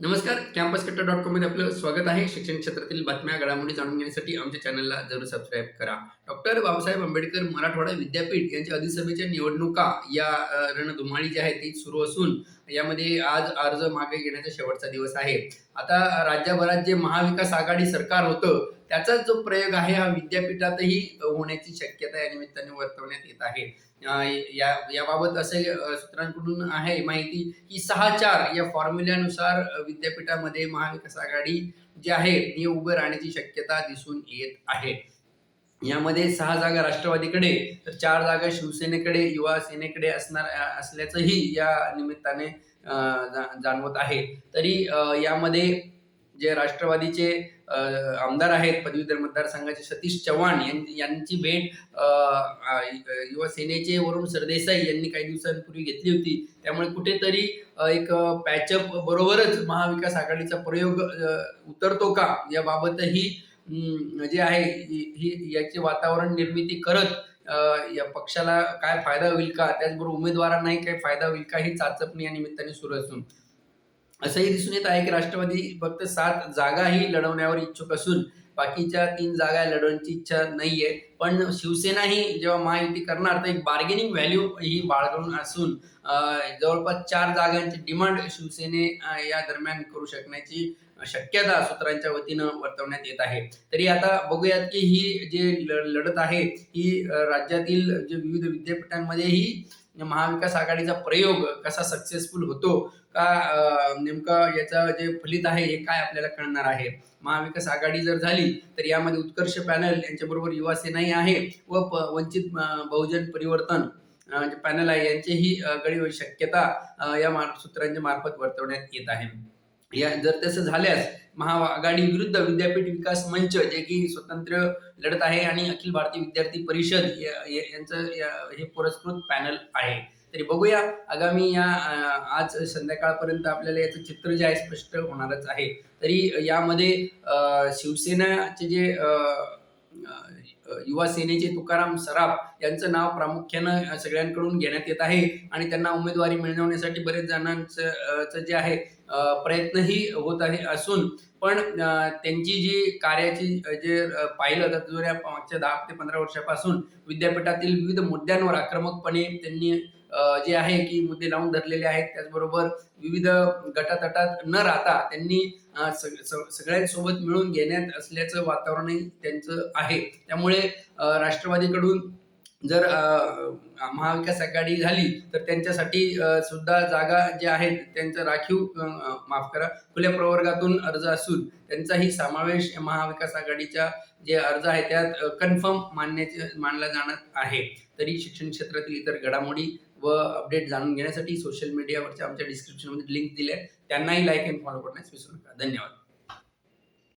नमस्कार कॅम्पस कट्टा डॉट कॉममध्ये आपलं स्वागत आहे. शिक्षण क्षेत्रातील बातम्या घडामोडी जाणून घेण्यासाठी आमच्या चॅनलला जरूर सबस्क्राईब करा. डॉक्टर बाबासाहेब आंबेडकर मराठवाडा विद्यापीठ यांच्या अधिसभेच्या निवडणुका या रणधुमाळी जी आहे ती सुरू असून यामध्ये आज अर्ज मागे घेण्याचा शेवटचा दिवस आहे. आता राज्यभरात जे महाविकास आघाडी सरकार होतं त्याचाच जो प्रयोग आहे हा विद्यापीठातही होण्याची शक्यता या निमित्ताने वर्तवण्यात येत आहे. या याबाबत असे सूत्रांकडून आहे माहिती की सहा चार या फॉर्म्युल्यानुसार विद्यापीठामध्ये महाविकास आघाडी जी आहे ती उभे राहण्याची शक्यता दिसून येत आहे. यामध्ये सहा जागा राष्ट्रवादीकडे तर चार जागा शिवसेनेकडे युवा सेनेकडे असणार असल्याचंही या निमित्ताने जाणवत आहे. तरी यामध्ये जे राष्ट्रवादीचे आमदार आहेत पदवीधर मतदारसंघाचे सतीश चव्हाण यांची भेट युवा सेनेचे वरुण सरदेसाई यांनी काही दिवसांपूर्वी घेतली होती. त्यामुळे कुठेतरी एक पॅचअप बरोबरच महाविकास आघाडीचा प्रयोग उतरतो का? याबाबतही जे आहे ही याचे वातावरण निर्मिती करत या पक्षाला काय फायदा होईल का? त्याचबरोबर उमेदवारांनाही काय फायदा होईल का? ही चाचपणी या निमित्ताने सुरू असून. असंही दिसून येत आहे की राष्ट्रवादी फक्त सात जागाही लढवण्यावर इच्छुक असून बाकीच्या तीन जागा लढवण्याची इच्छा नाहीये. पण शिवसेनाही जेव्हा महायुती करणार तर एक बार्गेनिंग व्हॅल्यू ही बाळगून असून जवळपास चार जागांची डिमांड शिवसेने या दरम्यान करू शकण्याची शक्यता सूत्रांच्या वतीनं वर्तवण्यात येत आहे. तरी आता बघूयात की ही जे ल- लढत आहे ही राज्यातील जे विविध विद्यापीठांमध्येही म्हणजे महाविकास आघाडीचा प्रयोग कसा सक्सेसफुल होतो? का नेमकं याचं जे फलित आहे हे काय आपल्याला कळणार आहे? महाविकास आघाडी जर झाली तर यामध्ये उत्कर्ष पॅनल यांच्याबरोबर युवा सेनाही आहे व वंचित बहुजन परिवर्तन जे पॅनल आहे यांचीही गडी शक्यता या मार सूत्रांच्या मार्फत वर्तवण्यात येत आहे. या जर तसं झाल्यास महाआघाडी विरुद्ध विद्यापीठ विकास मंच जे की स्वतंत्र लढत आहे आणि अखिल भारतीय विद्यार्थी परिषद यांचं हे पुरस्कृत पॅनल आहे. तरी बघूया आगामी या आज संध्याकाळपर्यंत आपल्याला याचं चित्र जे आहे स्पष्ट होणारच आहे. तरी यामध्ये शिवसेनाचे जे युवा सेनेचे तुकाराम सराफ यांचं नाव प्रामुख्यानं सगळ्यांकडून घेण्यात येत आहे आणि त्यांना उमेदवारी मिळवण्यासाठी बरेच जणांचं चं जे आहे प्रयत्नही होत आहे असून पण त्यांची जी कार्याची जे पाहिलं तर मागच्या दहा ते पंधरा वर्षापासून विद्यापीठातील विविध मुद्द्यांवर आक्रमकपणे त्यांनी जे आहे की मुद्दे लावून धरलेले आहेत. त्याचबरोबर विविध गटातटात न राहता त्यांनी सग- सगळ्यांसोबत मिळून घेण्यात असल्याचं वातावरणही त्यांचं आहे. त्यामुळे राष्ट्रवादीकडून जर महाविकास आघाडी झाली तर त्यांच्यासाठी सुद्धा जागा ज्या आहेत त्यांचं राखीव माफ करा खुल्या प्रवर्गातून अर्ज असून त्यांचाही समावेश महाविकास आघाडीच्या जे अर्ज आहे त्यात कन्फर्म मानण्याचे मानला जाणार आहे. तरी शिक्षण क्षेत्रातील इतर घडामोडी व अपडेट जाणून घेण्यासाठी सोशल मीडियावरच्या आमच्या डिस्क्रिप्शनमध्ये लिंक दिले आहेत त्यांनाही लाईक अँड फॉलो करण्यास विसरू नका. धन्यवाद.